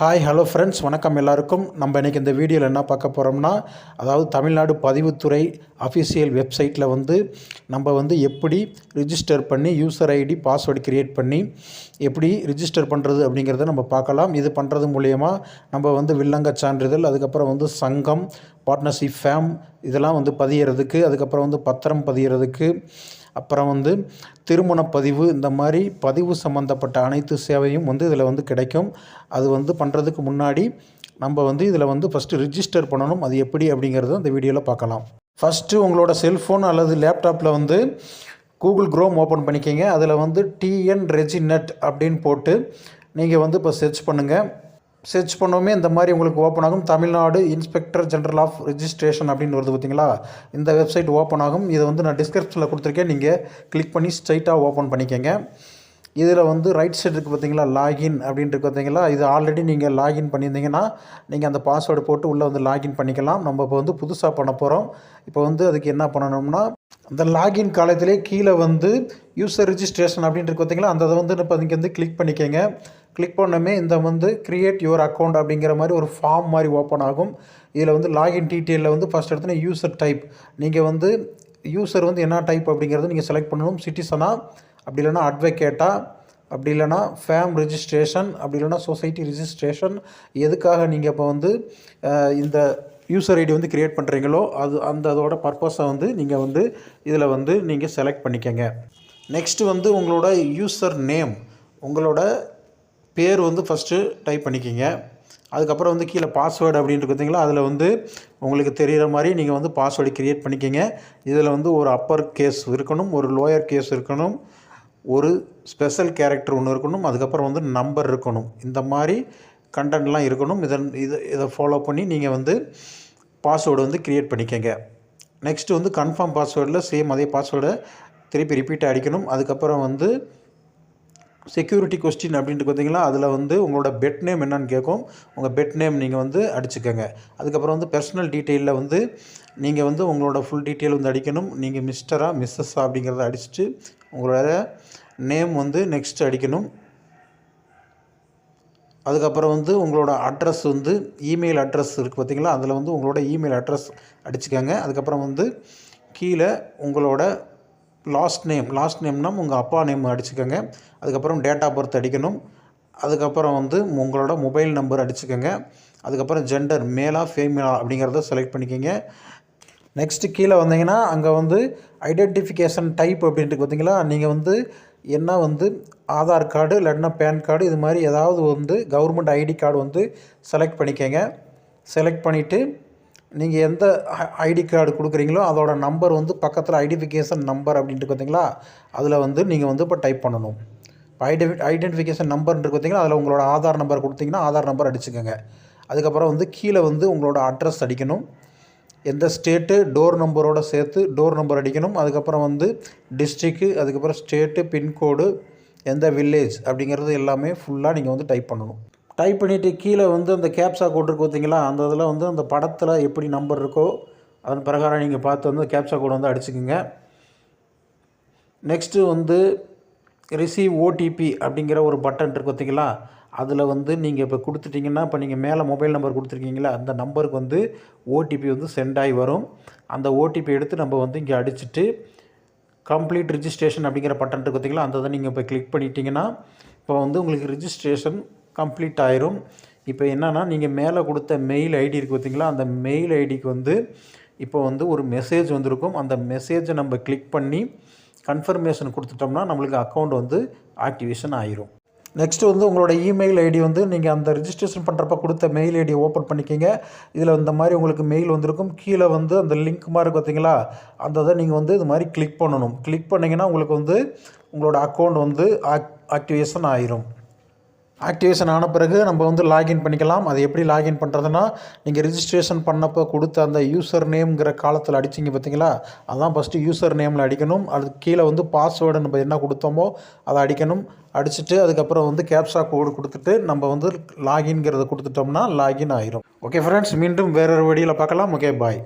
Hi hello friends வணக்கம் எல்லாருக்கும். நம்ம இன்றைக்கி இந்த வீடியோவில் என்ன பார்க்க போகிறோம்னா அதாவது தமிழ்நாடு பதிவுத்துறை அஃபிஷியல் வெப்சைட்டில் வந்து நம்ம வந்து எப்படி ரிஜிஸ்டர் பண்ணி யூசர் ஐடி பாஸ்வேர்டு க்ரியேட் பண்ணி எப்படி ரிஜிஸ்டர் பண்ணுறது அப்படிங்கிறத நம்ம பார்க்கலாம். இது பண்ணுறது மூலயமா நம்ம வந்து வில்லங்க சான்றிதழ் அதுக்கப்புறம் வந்து சங்கம் பார்ட்னர்ஷிப் ஃபேம் இதெல்லாம் வந்து பதியறதுக்கு அதுக்கப்புறம் வந்து பத்திரம் பதியறதுக்கு அப்புறம் வந்து திருமணப் பதிவு இந்த மாதிரி பதிவு சம்மந்தப்பட்ட அனைத்து சேவையும் வந்து இதில் வந்து கிடைக்கும். அது வந்து பண்ணுறதுக்கு முன்னாடி நம்ம வந்து இதில் வந்து ஃபஸ்ட்டு ரிஜிஸ்டர் பண்ணணும். அது எப்படி அப்படிங்கிறத இந்த வீடியோவில் பார்க்கலாம். ஃபஸ்ட்டு உங்களோட செல்ஃபோன் அல்லது லேப்டாப்பில் வந்து கூகுள் க்ரோம் ஓப்பன் பண்ணிக்கிங்க. அதில் வந்து டிஎன் ரெஜிநெட் அப்படின்னு போட்டு நீங்கள் வந்து இப்போ சர்ச் பண்ணுங்கள் சர்ச் பண்ணோமே இந்த மாதிரி உங்களுக்கு ஓப்பன் ஆகும். Tamil Nadu inspector general of registration அப்படின்னு வருது பார்த்தீங்களா? இந்த வெப்சைட் ஓப்பன் ஆகும். இதை வந்து நான் டிஸ்கிரிப்ஷனில் கொடுத்துருக்கேன். நீங்கள் கிளிக் பண்ணி ஸ்ட்ரைட்டாக ஓப்பன் பண்ணிக்கோங்க. இதில் வந்து ரைட் சைடு இருக்குது பார்த்தீங்களா? லாகின் அப்படின்ட்டு பார்த்தீங்களா? இது ஆல்ரெடி நீங்கள் லாகின் பண்ணியிருந்தீங்கன்னா நீங்கள் அந்த பாஸ்வேர்டு போட்டு உள்ளே வந்து லாகின் பண்ணிக்கலாம். நம்ம இப்போ வந்து புதுசாக பண்ண போகிறோம் இப்போ வந்து அதுக்கு என்ன பண்ணணும்னா அந்த லாகின் காலத்திலே கீழே வந்து யூசர் ரிஜிஸ்ட்ரேஷன் அப்படின்ட்டு பார்த்தீங்களா? அந்த அதை வந்து இப்போ நீங்கள் வந்து கிளிக் பண்ணிக்கோங்க. கிளிக் பண்ணுமே இந்த வந்து க்ரியேட் யுவர் அக்கௌண்ட் அப்படிங்கிற மாதிரி ஒரு ஃபார்ம் மாதிரி ஓப்பன் ஆகும். இதில் வந்து லாகின் டீட்டெயிலில் வந்து ஃபஸ்ட் எடுத்தோன்னா யூசர் டைப் நீங்கள் வந்து யூசர் வந்து என்ன டைப் அப்படிங்கிறத நீங்கள் செலக்ட் பண்ணணும். சிட்டிசனாக அப்படி இல்லைனா அட்வொகேட்டா அப்படி இல்லைனா ஃபேம் ரிஜிஸ்ட்ரேஷன் அப்படி இல்லைனா சொசைட்டி ரிஜிஸ்ட்ரேஷன் எதுக்காக நீங்கள் இப்போ வந்து இந்த யூசர் ஐடி வந்து க்ரியேட் பண்ணுறீங்களோ அது அந்த அதோட பர்பஸை வந்து நீங்கள் வந்து இதில் வந்து நீங்கள் செலக்ட் பண்ணிக்கங்க. நெக்ஸ்ட்டு வந்து உங்களோட யூசர் நேம் உங்களோட பேர் வந்து ஃபஸ்ட்டு டைப் பண்ணிக்கிங்க. அதுக்கப்புறம் வந்து கீழே பாஸ்வேர்டு அப்படின்ட்டு பார்த்தீங்களா அதில் வந்து உங்களுக்கு தெரிகிற மாதிரி நீங்கள் வந்து பாஸ்வேர்டு க்ரியேட் பண்ணிக்கிங்க. இதில் வந்து ஒரு அப்பர் கேஸ் இருக்கணும் ஒரு லோயர் கேஸ் இருக்கணும் ஒரு ஸ்பெஷல் கேரக்டர் ஒன்று இருக்கணும் அதுக்கப்புறம் வந்து நம்பர் இருக்கணும். இந்த மாதிரி கண்டென்ட்லாம் இருக்கணும். இதன் இதை இதை ஃபாலோ பண்ணி நீங்கள் வந்து பாஸ்வேர்டு வந்து க்ரியேட் பண்ணிக்கங்க. நெக்ஸ்ட்டு வந்து கன்ஃபார்ம் பாஸ்வேர்டில் சேம் அதே பாஸ்வேர்டை திருப்பி ரிப்பீட் அடிக்கணும். அதுக்கப்புறம் வந்து செக்யூரிட்டி கொஸ்டின் அப்படின்ட்டு பார்த்தீங்களா அதில் வந்து உங்களோட பெட் நேம் என்னன்னு கேட்கும். உங்கள் பெட் நேம் நீங்கள் வந்து அடிச்சுக்கோங்க. அதுக்கப்புறம் வந்து பர்சனல் டீட்டெயிலில் வந்து நீங்கள் வந்து உங்களோட ஃபுல் டீட்டெயில் வந்து அடிக்கணும். நீங்கள் மிஸ்டரா மிஸ்ஸஸ்ஸா அப்படிங்கிறத அடிச்சுட்டு உங்களோட நேம் வந்து நெக்ஸ்ட் அடிக்கணும். அதுக்கப்புறம் வந்து உங்களோட அட்ரஸ் வந்து இமெயில் அட்ரஸ் இருக்குது பார்த்தீங்களா அதில் வந்து உங்களோட இமெயில் அட்ரஸ் அடிச்சுக்கோங்க. அதுக்கப்புறம் வந்து கீழே உங்களோட லாஸ்ட் நேம் லாஸ்ட் நேம்னால் உங்கள் அப்பா நேம் அடிச்சுக்கோங்க. அதுக்கப்புறம் டேட் ஆஃப் பர்த் அடிக்கணும். அதுக்கப்புறம் வந்து உங்களோட மொபைல் நம்பர் அடிச்சுக்கோங்க. அதுக்கப்புறம் ஜெண்டர் மேலா ஃபேமிலா அப்படிங்கிறத செலக்ட் பண்ணிக்கோங்க. நெக்ஸ்ட்டு கீழே வந்தீங்கன்னா அங்கே வந்து ஐடென்டிஃபிகேஷன் டைப் அப்படின்ட்டு பார்த்தீங்களா நீங்கள் வந்து என்ன வந்து ஆதார் கார்டு இல்லைன்னா பேன் கார்டு இது மாதிரி ஏதாவது வந்து கவர்மெண்ட் ஐடி கார்டு வந்து செலக்ட் பண்ணிக்கோங்க. செலக்ட் பண்ணிவிட்டு நீங்கள் எந்த ஐடி கார்டு கொடுக்குறீங்களோ அதோட நம்பர் வந்து பக்கத்தில் ஐடென்டிஃபிகேஷன் நம்பர் அப்படின்ட்டு பார்த்தீங்களா அதில் வந்து நீங்கள் வந்து இப்போ டைப் பண்ணணும். ஐடென்டி ஐடென்டிஃபிகேஷன் நம்பர்ன்ட்டு பார்த்தீங்கன்னா அதில் உங்களோட ஆதார் நம்பர் கொடுத்தீங்கன்னா ஆதார் நம்பர் அடிச்சுக்கோங்க. அதுக்கப்புறம் வந்து கீழே வந்து உங்களோட அட்ரஸ் அடிக்கணும். எந்த ஸ்டேட்டு டோர் நம்பரோடு சேர்த்து டோர் நம்பர் அடிக்கணும். அதுக்கப்புறம் வந்து டிஸ்ட்ரிக்கு அதுக்கப்புறம் ஸ்டேட்டு பின்கோடு எந்த வில்லேஜ் அப்படிங்கிறது எல்லாமே ஃபுல்லாக நீங்கள் வந்து டைப் பண்ணணும். டைப் பண்ணிவிட்டு கீழே வந்து அந்த கேப்சா கோட் இருக்கு பார்த்தீங்களா அந்த இதில் வந்து அந்த படத்தில் எப்படி நம்பர் இருக்கோ அதன் பிரகாரம் நீங்கள் பார்த்து வந்து கேப்சா கோடு வந்து அடிச்சுக்கோங்க. நெக்ஸ்ட்டு வந்து ரிசீவ் ஓடிபி அப்படிங்கிற ஒரு பட்டன் இருக்கு பார்த்தீங்களா அதில் வந்து நீங்கள் இப்போ கொடுத்துட்டிங்கன்னா இப்போ நீங்கள் மேலே மொபைல் நம்பர் கொடுத்துருக்கீங்களா அந்த நம்பருக்கு வந்து ஓடிபி வந்து சென்ட் ஆகி வரும். அந்த ஓடிபி எடுத்து நம்ம வந்து இங்கே அடிச்சுட்டு கம்ப்ளீட் ரிஜிஸ்ட்ரேஷன் அப்படிங்கிற பட்டன் இருக்குது பார்த்தீங்களா அந்த இதை நீங்கள் இப்போ கிளிக் பண்ணிட்டீங்கன்னா இப்போ வந்து உங்களுக்கு ரிஜிஸ்ட்ரேஷன் கம்ப்ளீட் ஆயிரும். இப்போ என்னென்னா நீங்கள் மேலே கொடுத்த மெயில் ஐடி இருக்குது பார்த்தீங்களா அந்த மெயில் ஐடிக்கு வந்து இப்போ வந்து ஒரு மெசேஜ் வந்திருக்கும். அந்த மெசேஜை நம்ம கிளிக் பண்ணி கன்ஃபர்மேஷன் கொடுத்துட்டோம்னா நம்மளுக்கு அக்கௌண்ட் வந்து ஆக்டிவேஷன் ஆயிரும். நெக்ஸ்ட்டு வந்து உங்களோட இமெயில் ஐடி வந்து நீங்கள் அந்த ரிஜிஸ்ட்ரேஷன் பண்ணுறப்ப கொடுத்த மெயில் ஐடி ஓப்பன் பண்ணிக்கிங்க. இதில் இந்த மாதிரி உங்களுக்கு மெயில் வந்திருக்கும். கீழே வந்து அந்த லிங்க் மாதிரி பார்த்தீங்களா? அந்த இதை நீங்கள் வந்து இது மாதிரி கிளிக் பண்ணணும். கிளிக் பண்ணிங்கன்னா உங்களுக்கு வந்து உங்களோட அக்கௌண்ட் வந்து ஆக் ஆக்டிவேஷன் ஆயிரும். ஆக்டிவேஷன் ஆன பிறகு நம்ம வந்து லாகின் பண்ணிக்கலாம். அது எப்படி லாகின் பண்ணுறதுன்னா நீங்கள் ரிஜிஸ்ட்ரேஷன் பண்ணப்போ கொடுத்த அந்த யூசர் நேம்ங்கிற காலத்தில் அடிச்சிங்க பார்த்தீங்களா அதான் ஃபஸ்ட்டு யூசர் நேமில் அடிக்கணும். அது கீழே வந்து பாஸ்வேர்டு நம்ம என்ன கொடுத்தோமோ அதை அடிக்கணும். அடிச்சுட்டு அதுக்கப்புறம் வந்து கேப்சா கோடு கொடுத்துட்டு நம்ம வந்து லாகின்ங்கிறத கொடுத்துட்டோம்னா லாகின் ஆயிரும். ஓகே ஃப்ரெண்ட்ஸ் மீண்டும் வேறொரு வழியில் பார்க்கலாம். Okay bye